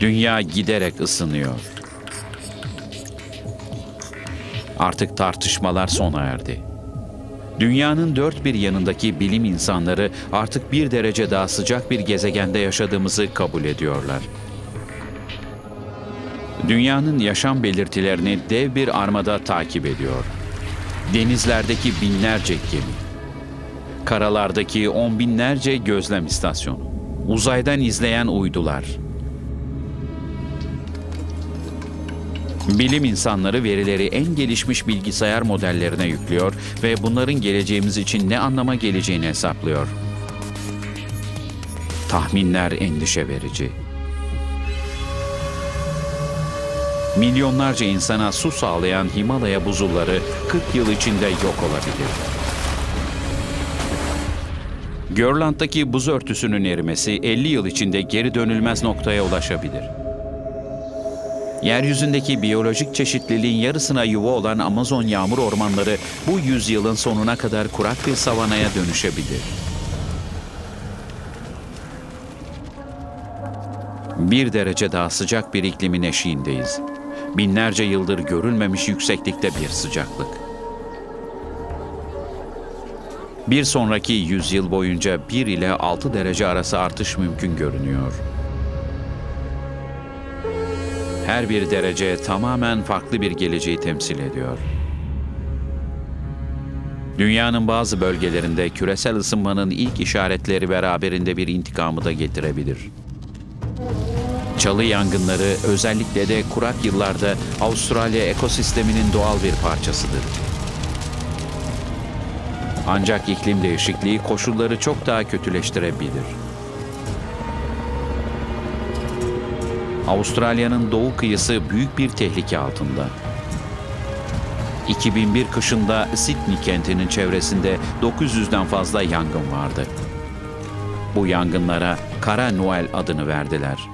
Dünya giderek ısınıyor. Artık tartışmalar sona erdi. Dünyanın dört bir yanındaki bilim insanları artık bir derece daha sıcak bir gezegende yaşadığımızı kabul ediyorlar. Dünyanın yaşam belirtilerini dev bir armada takip ediyor. Denizlerdeki binlerce gemi, karalardaki on binlerce gözlem istasyonu, uzaydan izleyen uydular. Bilim insanları verileri en gelişmiş bilgisayar modellerine yüklüyor ve bunların geleceğimiz için ne anlama geleceğini hesaplıyor. Tahminler endişe verici. Milyonlarca insana su sağlayan Himalaya buzulları 40 yıl içinde yok olabilir. Görland'daki buz örtüsünün erimesi 50 yıl içinde geri dönülmez noktaya ulaşabilir. Yeryüzündeki biyolojik çeşitliliğin yarısına yuva olan Amazon yağmur ormanları bu yüzyılın sonuna kadar kurak bir savanaya dönüşebilir. Bir derece daha sıcak bir iklimin eşiğindeyiz. Binlerce yıldır görülmemiş yükseklikte bir sıcaklık. Bir sonraki yüzyıl boyunca 1 ile 6 derece arası artış mümkün görünüyor. Her bir derece tamamen farklı bir geleceği temsil ediyor. Dünyanın bazı bölgelerinde küresel ısınmanın ilk işaretleri beraberinde bir intikamı da getirebilir. Çalı yangınları özellikle de kurak yıllarda Avustralya ekosisteminin doğal bir parçasıdır. Ancak iklim değişikliği koşulları çok daha kötüleştirebilir. Avustralya'nın doğu kıyısı büyük bir tehlike altında. 2001 kışında Sydney kentinin çevresinde 900'den fazla yangın vardı. Bu yangınlara Kara Noel adını verdiler.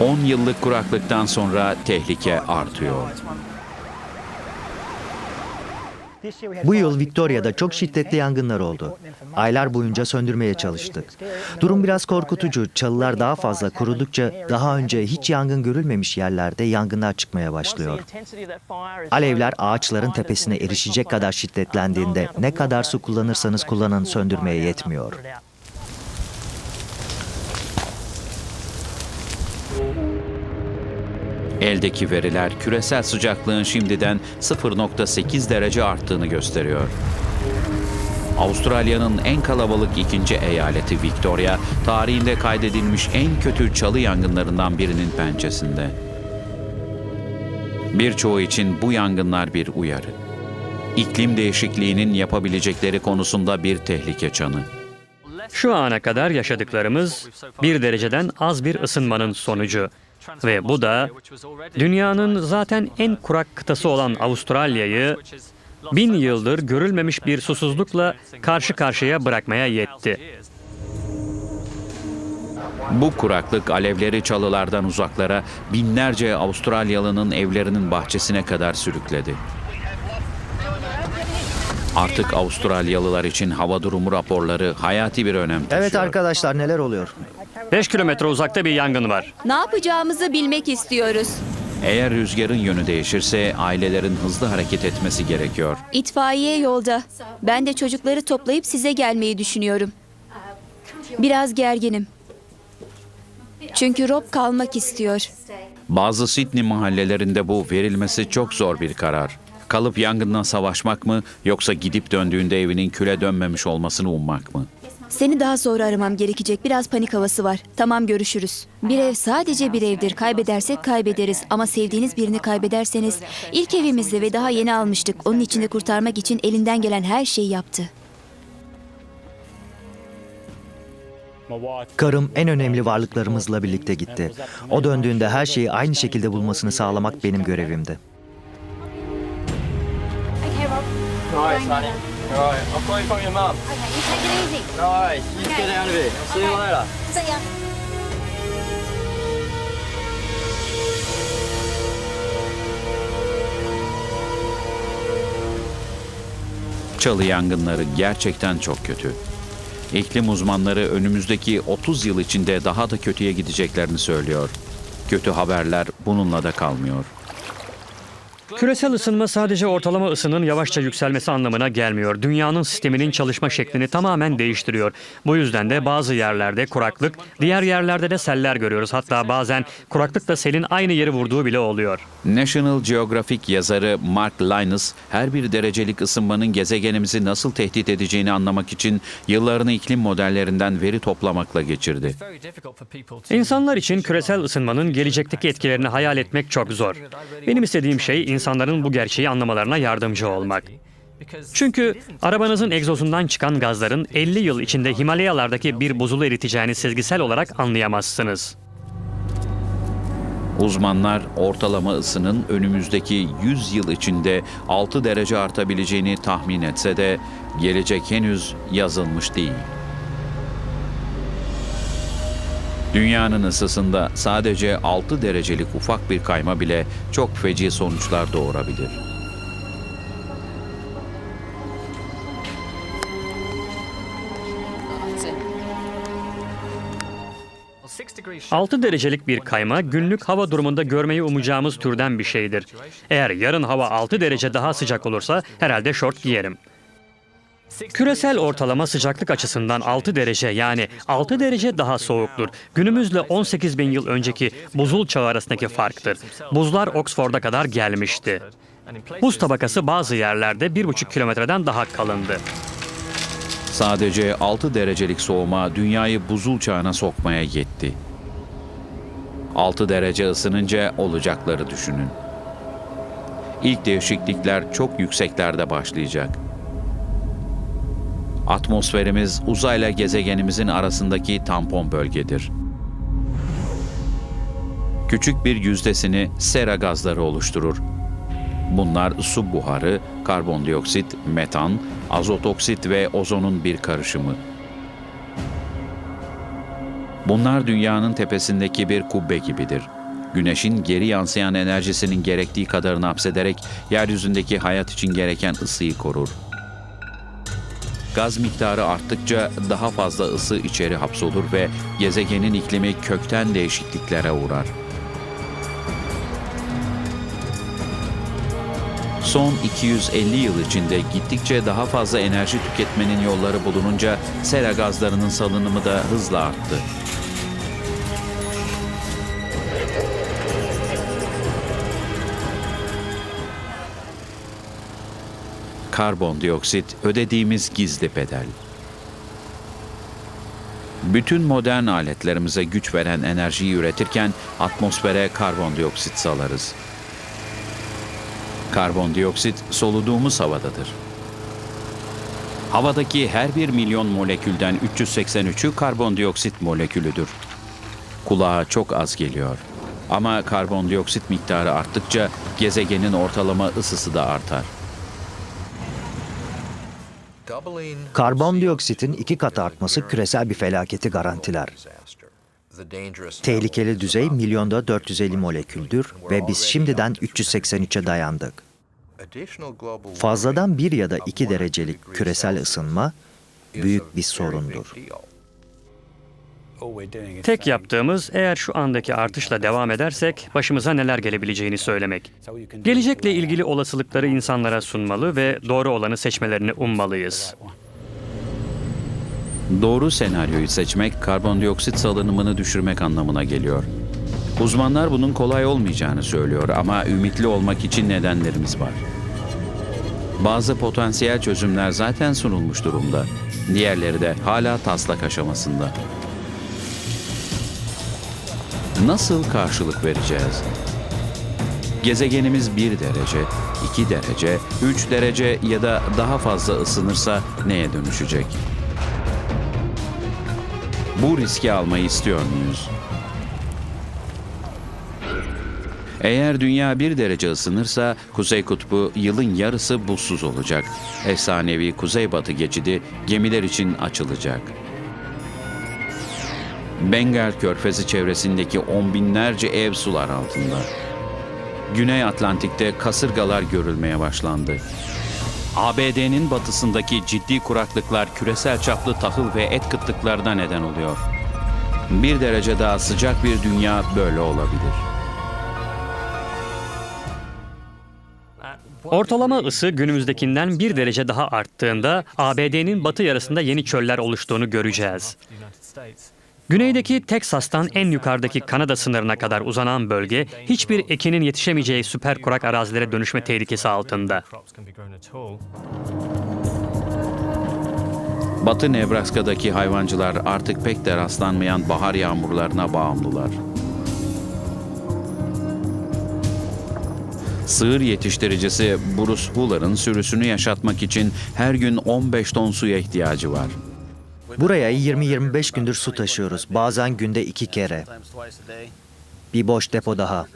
10 yıllık kuraklıktan sonra tehlike artıyor. Bu yıl Victoria'da çok şiddetli yangınlar oldu. Aylar boyunca söndürmeye çalıştık. Durum biraz korkutucu. Çalılar daha fazla kurudukça daha önce hiç yangın görülmemiş yerlerde yangınlar çıkmaya başlıyor. Alevler ağaçların tepesine erişecek kadar şiddetlendiğinde ne kadar su kullanırsanız kullanın söndürmeye yetmiyor. Eldeki veriler küresel sıcaklığın şimdiden 0.8 derece arttığını gösteriyor. Avustralya'nın en kalabalık ikinci eyaleti Victoria, tarihinde kaydedilmiş en kötü çalı yangınlarından birinin pençesinde. Birçoğu için bu yangınlar bir uyarı. İklim değişikliğinin yapabilecekleri konusunda bir tehlike çanı. Şu ana kadar yaşadıklarımız bir dereceden az bir ısınmanın sonucu. Ve bu da dünyanın zaten en kurak kıtası olan Avustralya'yı bin yıldır görülmemiş bir susuzlukla karşı karşıya bırakmaya yetti. Bu kuraklık alevleri çalılardan uzaklara binlerce Avustralyalı'nın evlerinin bahçesine kadar sürükledi. Artık Avustralyalılar için hava durumu raporları hayati bir önem taşıyor. Evet arkadaşlar neler oluyor? 5 kilometre uzakta bir yangın var. Ne yapacağımızı bilmek istiyoruz. Eğer rüzgarın yönü değişirse ailelerin hızlı hareket etmesi gerekiyor. İtfaiye yolda. Ben de çocukları toplayıp size gelmeyi düşünüyorum. Biraz gerginim. Çünkü Rob kalmak istiyor. Bazı Sydney mahallelerinde bu verilmesi çok zor bir karar. Kalıp yangından savaşmak mı yoksa gidip döndüğünde evinin küle dönmemiş olmasını ummak mı? Seni daha sonra aramam gerekecek. Biraz panik havası var. Tamam görüşürüz. Bir ev sadece bir evdir. Kaybedersek kaybederiz. Ama sevdiğiniz birini kaybederseniz ilk evimizde ve daha yeni almıştık. Onun içinde kurtarmak için elinden gelen her şeyi yaptı. Karım en önemli varlıklarımızla birlikte gitti. O döndüğünde her şeyi aynı şekilde bulmasını sağlamak benim görevimdi. Okay, Rob. I'll call you from your mum. Okay, you take it easy. Alright, you just get out of here. See you later. See ya. Çalı yangınları gerçekten çok kötü. İklim uzmanları önümüzdeki 30 yıl içinde daha da kötüye gideceklerini söylüyor. Kötü haberler bununla da kalmıyor. Küresel ısınma sadece ortalama ısının yavaşça yükselmesi anlamına gelmiyor. Dünyanın sisteminin çalışma şeklini tamamen değiştiriyor. Bu yüzden de bazı yerlerde kuraklık, diğer yerlerde de seller görüyoruz. Hatta bazen kuraklıkla selin aynı yeri vurduğu bile oluyor. National Geographic yazarı Mark Linus, her bir derecelik ısınmanın gezegenimizi nasıl tehdit edeceğini anlamak için yıllarını iklim modellerinden veri toplamakla geçirdi. İnsanlar için küresel ısınmanın gelecekteki etkilerini hayal etmek çok zor. Benim istediğim şey insanların bu gerçeği anlamalarına yardımcı olmak. Çünkü arabanızın egzozundan çıkan gazların 50 yıl içinde Himalayalardaki bir buzulu eriteceğini sezgisel olarak anlayamazsınız. Uzmanlar ortalama ısının önümüzdeki 100 yıl içinde 6 derece artabileceğini tahmin etse de gelecek henüz yazılmış değil. Dünyanın ısısında sadece 6 derecelik ufak bir kayma bile çok feci sonuçlar doğurabilir. Altı 6 derecelik bir kayma günlük hava durumunda görmeyi umacağımız türden bir şeydir. Eğer yarın hava 6 derece daha sıcak olursa herhalde şort giyerim. Küresel ortalama sıcaklık açısından 6 derece yani 6 derece daha soğuktur. Günümüzle 18 bin yıl önceki buzul çağı arasındaki farktır. Buzlar Oxford'a kadar gelmişti. Buz tabakası bazı yerlerde 1,5 kilometreden daha kalındı. Sadece 6 derecelik soğuma dünyayı buzul çağına sokmaya yetti. 6 derece ısınınca olacakları düşünün. İlk değişiklikler çok yükseklerde başlayacak. Atmosferimiz uzayla gezegenimizin arasındaki tampon bölgedir. Küçük bir yüzdesini sera gazları oluşturur. Bunlar su buharı, karbondioksit, metan, azot oksit ve ozonun bir karışımı. Bunlar dünyanın tepesindeki bir kubbe gibidir. Güneşin geri yansıyan enerjisinin gerektiği kadarını hapsederek yeryüzündeki hayat için gereken ısıyı korur. Gaz miktarı arttıkça daha fazla ısı içeri hapsolur ve gezegenin iklimi kökten değişikliklere uğrar. Son 250 yıl içinde gittikçe daha fazla enerji tüketmenin yolları bulununca sera gazlarının salınımı da hızla arttı. Karbondioksit ödediğimiz gizli bedel. Bütün modern aletlerimize güç veren enerjiyi üretirken atmosfere karbondioksit salarız. Karbondioksit soluduğumuz havadadır. Havadaki her bir milyon molekülden 383'ü karbondioksit molekülüdür. Kulağa çok az geliyor. Ama karbondioksit miktarı arttıkça gezegenin ortalama ısısı da artar. Karbondioksitin iki kat artması küresel bir felaketi garantiler. Tehlikeli düzey milyonda 450 moleküldür ve biz şimdiden 383'e dayandık. Fazladan bir ya da iki derecelik küresel ısınma büyük bir sorundur. Tek yaptığımız eğer şu andaki artışla devam edersek başımıza neler gelebileceğini söylemek. Gelecekle ilgili olasılıkları insanlara sunmalı ve doğru olanı seçmelerini ummalıyız. Doğru senaryoyu seçmek karbondioksit salınımını düşürmek anlamına geliyor. Uzmanlar bunun kolay olmayacağını söylüyor ama ümitli olmak için nedenlerimiz var. Bazı potansiyel çözümler zaten sunulmuş durumda. Diğerleri de hala taslak aşamasında. Nasıl karşılık vereceğiz? Gezegenimiz 1 derece, 2 derece, 3 derece ya da daha fazla ısınırsa neye dönüşecek? Bu riski almayı istiyor muyuz? Eğer dünya bir derece ısınırsa Kuzey Kutbu yılın yarısı buzsuz olacak. Efsanevi Kuzeybatı geçidi gemiler için açılacak. Bengal Körfezi çevresindeki on binlerce ev sular altında. Güney Atlantik'te kasırgalar görülmeye başlandı. ABD'nin batısındaki ciddi kuraklıklar küresel çaplı tahıl ve et kıtlıklarına neden oluyor. Bir derece daha sıcak bir dünya böyle olabilir. Ortalama ısı günümüzdekinden bir derece daha arttığında ABD'nin batı yarısında yeni çöller oluştuğunu göreceğiz. Güneydeki Teksas'tan en yukarıdaki Kanada sınırına kadar uzanan bölge hiçbir ekinin yetişemeyeceği süper kurak arazilere dönüşme tehlikesi altında. Batı Nebraska'daki hayvancılar artık pek de rastlanmayan bahar yağmurlarına bağımlılar. Sığır yetiştiricisi Bruce Fuller'ın sürüsünü yaşatmak için her gün 15 ton suya ihtiyacı var. Buraya 20-25 gündür su taşıyoruz. Bazen günde iki kere. Bir boş depo daha.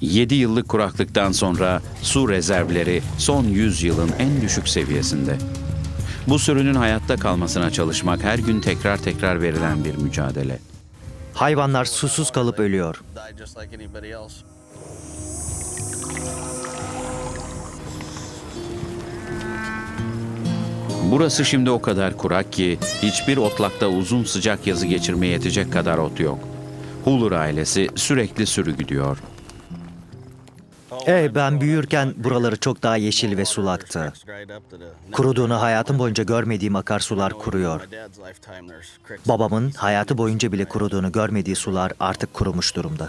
7 yıllık kuraklıktan sonra su rezervleri son 100 yılın en düşük seviyesinde. Bu sürünün hayatta kalmasına çalışmak her gün tekrar tekrar verilen bir mücadele. Hayvanlar susuz kalıp ölüyor. Burası şimdi o kadar kurak ki hiçbir otlakta uzun sıcak yazı geçirmeye yetecek kadar ot yok. Hulur ailesi sürekli sürü gidiyor. E ben büyürken buraları çok daha yeşil ve sulaktı. Kuruduğunu hayatım boyunca görmediğim akarsular kuruyor. Babamın hayatı boyunca bile kuruduğunu görmediği sular artık kurumuş durumda.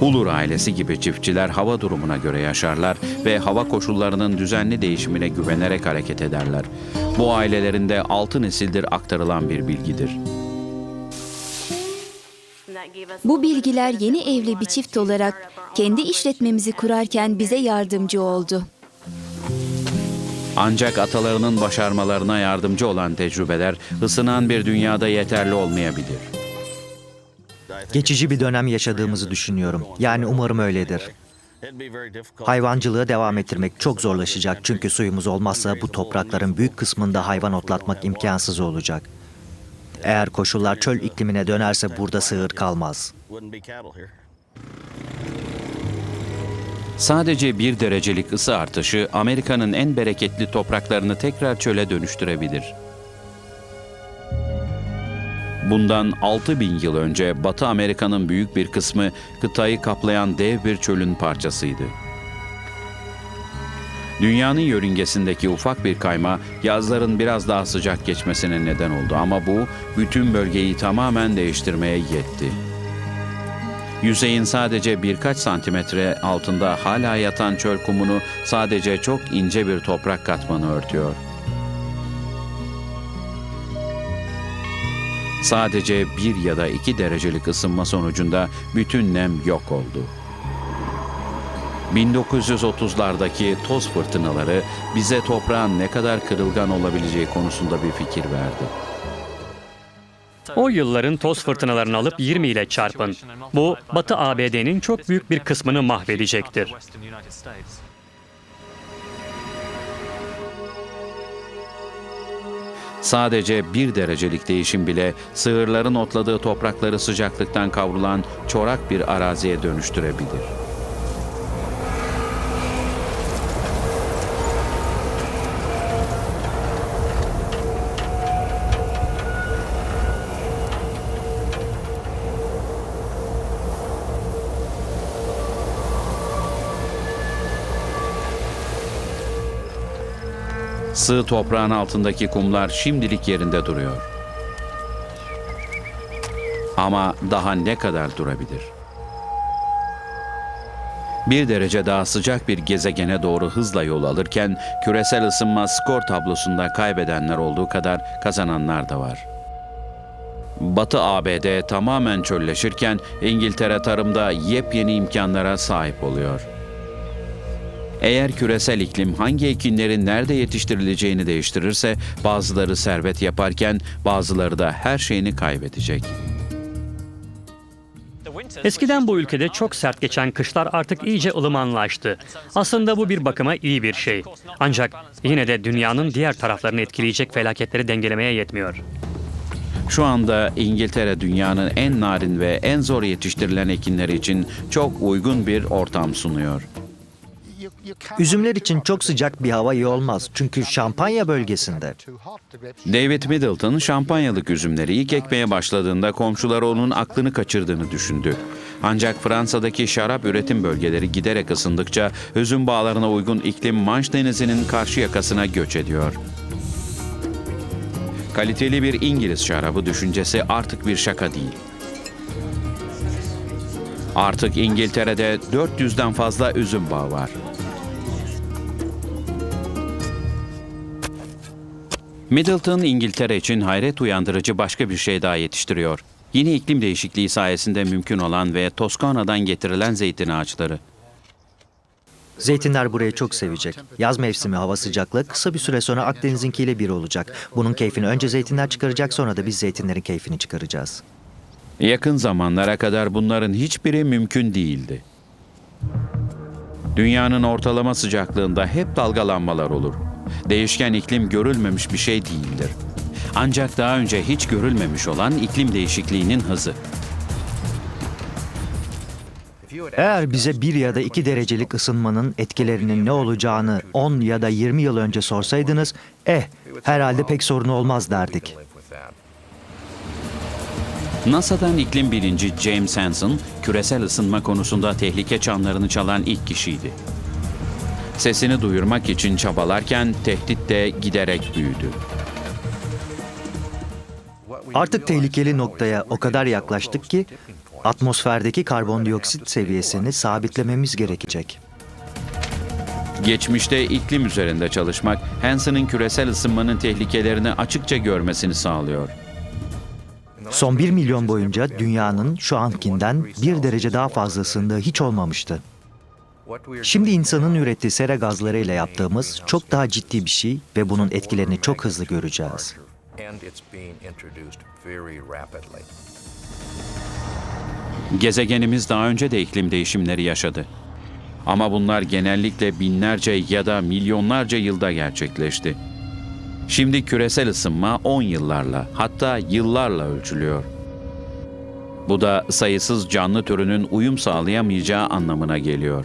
Hulur ailesi gibi çiftçiler hava durumuna göre yaşarlar ve hava koşullarının düzenli değişimine güvenerek hareket ederler. Bu ailelerinde altı nesildir aktarılan bir bilgidir. Bu bilgiler yeni evli bir çift olarak kendi işletmemizi kurarken bize yardımcı oldu. Ancak atalarının başarmalarına yardımcı olan tecrübeler ısınan bir dünyada yeterli olmayabilir. Geçici bir dönem yaşadığımızı düşünüyorum. Yani umarım öyledir. Hayvancılığı devam ettirmek çok zorlaşacak çünkü suyumuz olmazsa bu toprakların büyük kısmında hayvan otlatmak imkansız olacak. Eğer koşullar çöl iklimine dönerse burada sığır kalmaz. Sadece bir derecelik ısı artışı Amerika'nın en bereketli topraklarını tekrar çöle dönüştürebilir. Bundan 6000 yıl önce Batı Amerika'nın büyük bir kısmı kıtayı kaplayan dev bir çölün parçasıydı. Dünyanın yörüngesindeki ufak bir kayma yazların biraz daha sıcak geçmesine neden oldu ama bu bütün bölgeyi tamamen değiştirmeye yetti. Yüzeyin sadece birkaç santimetre altında hala yatan çöl kumunu sadece çok ince bir toprak katmanı örtüyor. Sadece bir ya da iki derecelik ısınma sonucunda bütün nem yok oldu. 1930'lardaki toz fırtınaları bize toprağın ne kadar kırılgan olabileceği konusunda bir fikir verdi. O yılların toz fırtınalarını alıp 20 ile çarpın. Bu Batı ABD'nin çok büyük bir kısmını mahvedecektir. Sadece bir derecelik değişim bile sığırların otladığı toprakları sıcaklıktan kavrulan çorak bir araziye dönüştürebilir. Sığ toprağın altındaki kumlar şimdilik yerinde duruyor. Ama daha ne kadar durabilir? Bir derece daha sıcak bir gezegene doğru hızla yol alırken küresel ısınma skor tablosunda kaybedenler olduğu kadar kazananlar da var. Batı ABD tamamen çölleşirken İngiltere tarımda yepyeni imkanlara sahip oluyor. Eğer küresel iklim hangi ekinlerin nerede yetiştirileceğini değiştirirse bazıları servet yaparken bazıları da her şeyini kaybedecek. Eskiden bu ülkede çok sert geçen kışlar artık iyice ılımanlaştı. Aslında bu bir bakıma iyi bir şey. Ancak yine de dünyanın diğer taraflarını etkileyecek felaketleri dengelemeye yetmiyor. Şu anda İngiltere dünyanın en narin ve en zor yetiştirilen ekinleri için çok uygun bir ortam sunuyor. Üzümler için çok sıcak bir hava iyi olmaz. Çünkü Şampanya bölgesinde. David Middleton şampanyalık üzümleri ilk ekmeye başladığında komşuları onun aklını kaçırdığını düşündü. Ancak Fransa'daki şarap üretim bölgeleri giderek ısındıkça üzüm bağlarına uygun iklim Manş Denizi'nin karşı yakasına göç ediyor. Kaliteli bir İngiliz şarabı düşüncesi artık bir şaka değil. Artık İngiltere'de 400'den fazla üzüm bağı var. Middleton İngiltere için hayret uyandırıcı başka bir şey daha yetiştiriyor. Yine iklim değişikliği sayesinde mümkün olan ve Toskana'dan getirilen zeytin ağaçları. Zeytinler burayı çok sevecek. Yaz mevsimi hava sıcaklığı kısa bir süre sonra Akdeniz'inkiyle bir olacak. Bunun keyfini önce zeytinler çıkaracak sonra da biz zeytinlerin keyfini çıkaracağız. Yakın zamanlara kadar bunların hiçbiri mümkün değildi. Dünyanın ortalama sıcaklığında hep dalgalanmalar olur. Değişken iklim görülmemiş bir şey değildir. Ancak daha önce hiç görülmemiş olan iklim değişikliğinin hızı. Eğer bize bir ya da iki derecelik ısınmanın etkilerinin ne olacağını 10 ya da 20 yıl önce sorsaydınız, eh herhalde pek sorun olmaz derdik. NASA'dan iklim bilinci James Hansen, küresel ısınma konusunda tehlike çanlarını çalan ilk kişiydi. Sesini duyurmak için çabalarken tehdit de giderek büyüdü. Artık tehlikeli noktaya o kadar yaklaştık ki atmosferdeki karbondioksit seviyesini sabitlememiz gerekecek. Geçmişte iklim üzerinde çalışmak, Hansen'ın küresel ısınmanın tehlikelerini açıkça görmesini sağlıyor. Son 1 milyon boyunca dünyanın şu ankinden bir derece daha fazla ısındığı hiç olmamıştı. Şimdi insanın ürettiği sera gazlarıyla yaptığımız çok daha ciddi bir şey ve bunun etkilerini çok hızlı göreceğiz. Gezegenimiz daha önce de iklim değişimleri yaşadı. Ama bunlar genellikle binlerce ya da milyonlarca yılda gerçekleşti. Şimdi küresel ısınma 10 yıllarla hatta yıllarla ölçülüyor. Bu da sayısız canlı türünün uyum sağlayamayacağı anlamına geliyor.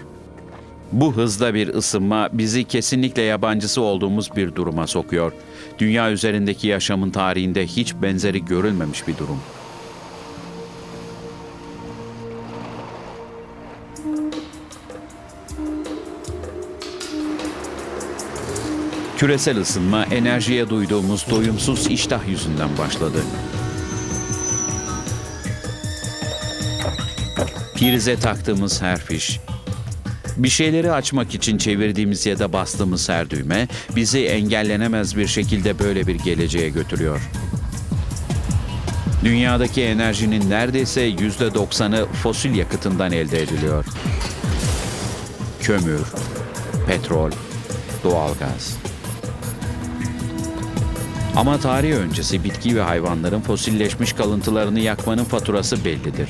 Bu hızda bir ısınma bizi kesinlikle yabancısı olduğumuz bir duruma sokuyor. Dünya üzerindeki yaşamın tarihinde hiç benzeri görülmemiş bir durum. Küresel ısınma enerjiye duyduğumuz doyumsuz iştah yüzünden başladı. Prize taktığımız her fiş, bir şeyleri açmak için çevirdiğimiz ya da bastığımız her düğme bizi engellenemez bir şekilde böyle bir geleceğe götürüyor. Dünyadaki enerjinin neredeyse yüzde doksanı fosil yakıtından elde ediliyor. Kömür, petrol, doğalgaz. Ama tarih öncesi bitki ve hayvanların fosilleşmiş kalıntılarını yakmanın faturası bellidir.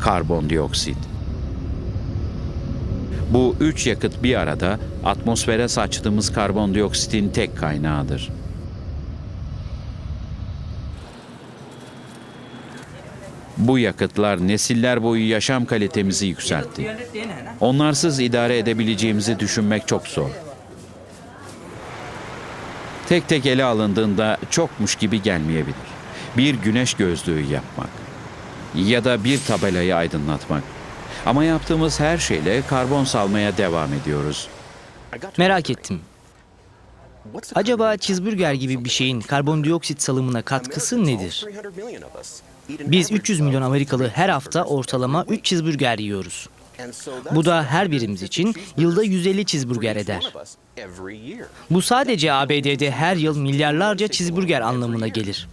Karbondioksit. Bu üç yakıt bir arada atmosfere saçtığımız karbondioksitin tek kaynağıdır. Bu yakıtlar nesiller boyu yaşam kalitemizi yükseltti. Onlarsız idare edebileceğimizi düşünmek çok zor. Tek tek ele alındığında çokmuş gibi gelmeyebilir. Bir güneş gözlüğü yapmak ya da bir tabelayı aydınlatmak. Ama yaptığımız her şeyle karbon salmaya devam ediyoruz. Merak ettim. Acaba cheeseburger gibi bir şeyin karbondioksit salımına katkısı nedir? Biz 300 milyon Amerikalı her hafta ortalama 3 cheeseburger yiyoruz. Bu da her birimiz için yılda 150 cheeseburger eder. Bu sadece ABD'de her yıl milyarlarca cheeseburger anlamına gelir.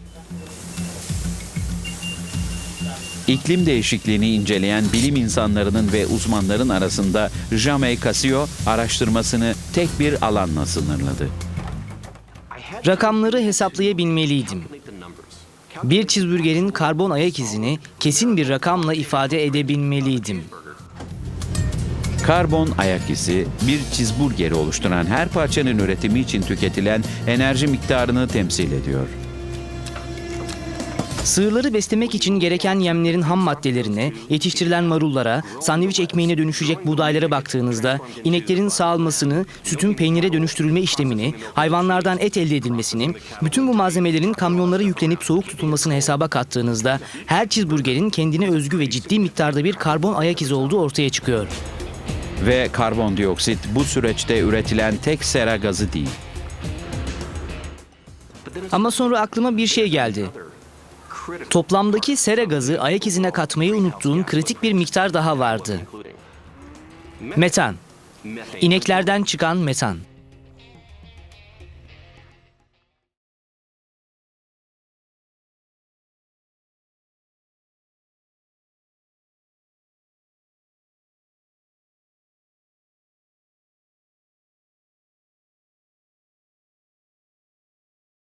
İklim değişikliğini inceleyen bilim insanlarının ve uzmanların arasında Jamey Casio araştırmasını tek bir alanla sınırladı. Rakamları hesaplayabilmeliydim. Bir cheeseburgerin karbon ayak izini kesin bir rakamla ifade edebilmeliydim. Karbon ayak izi bir cheeseburgeri oluşturan her parçanın üretimi için tüketilen enerji miktarını temsil ediyor. Sığırları beslemek için gereken yemlerin ham maddelerine, yetiştirilen marullara, sandviç ekmeğine dönüşecek buğdaylara baktığınızda, ineklerin sağılmasını, sütün peynire dönüştürülme işlemini, hayvanlardan et elde edilmesini, bütün bu malzemelerin kamyonlara yüklenip soğuk tutulmasını hesaba kattığınızda, her cheeseburgerin kendine özgü ve ciddi miktarda bir karbon ayak izi olduğu ortaya çıkıyor. Ve karbondioksit bu süreçte üretilen tek sera gazı değil. Ama sonra aklıma bir şey geldi. Toplamdaki sera gazı ayak izine katmayı unuttuğum kritik bir miktar daha vardı. Metan. İneklerden çıkan metan.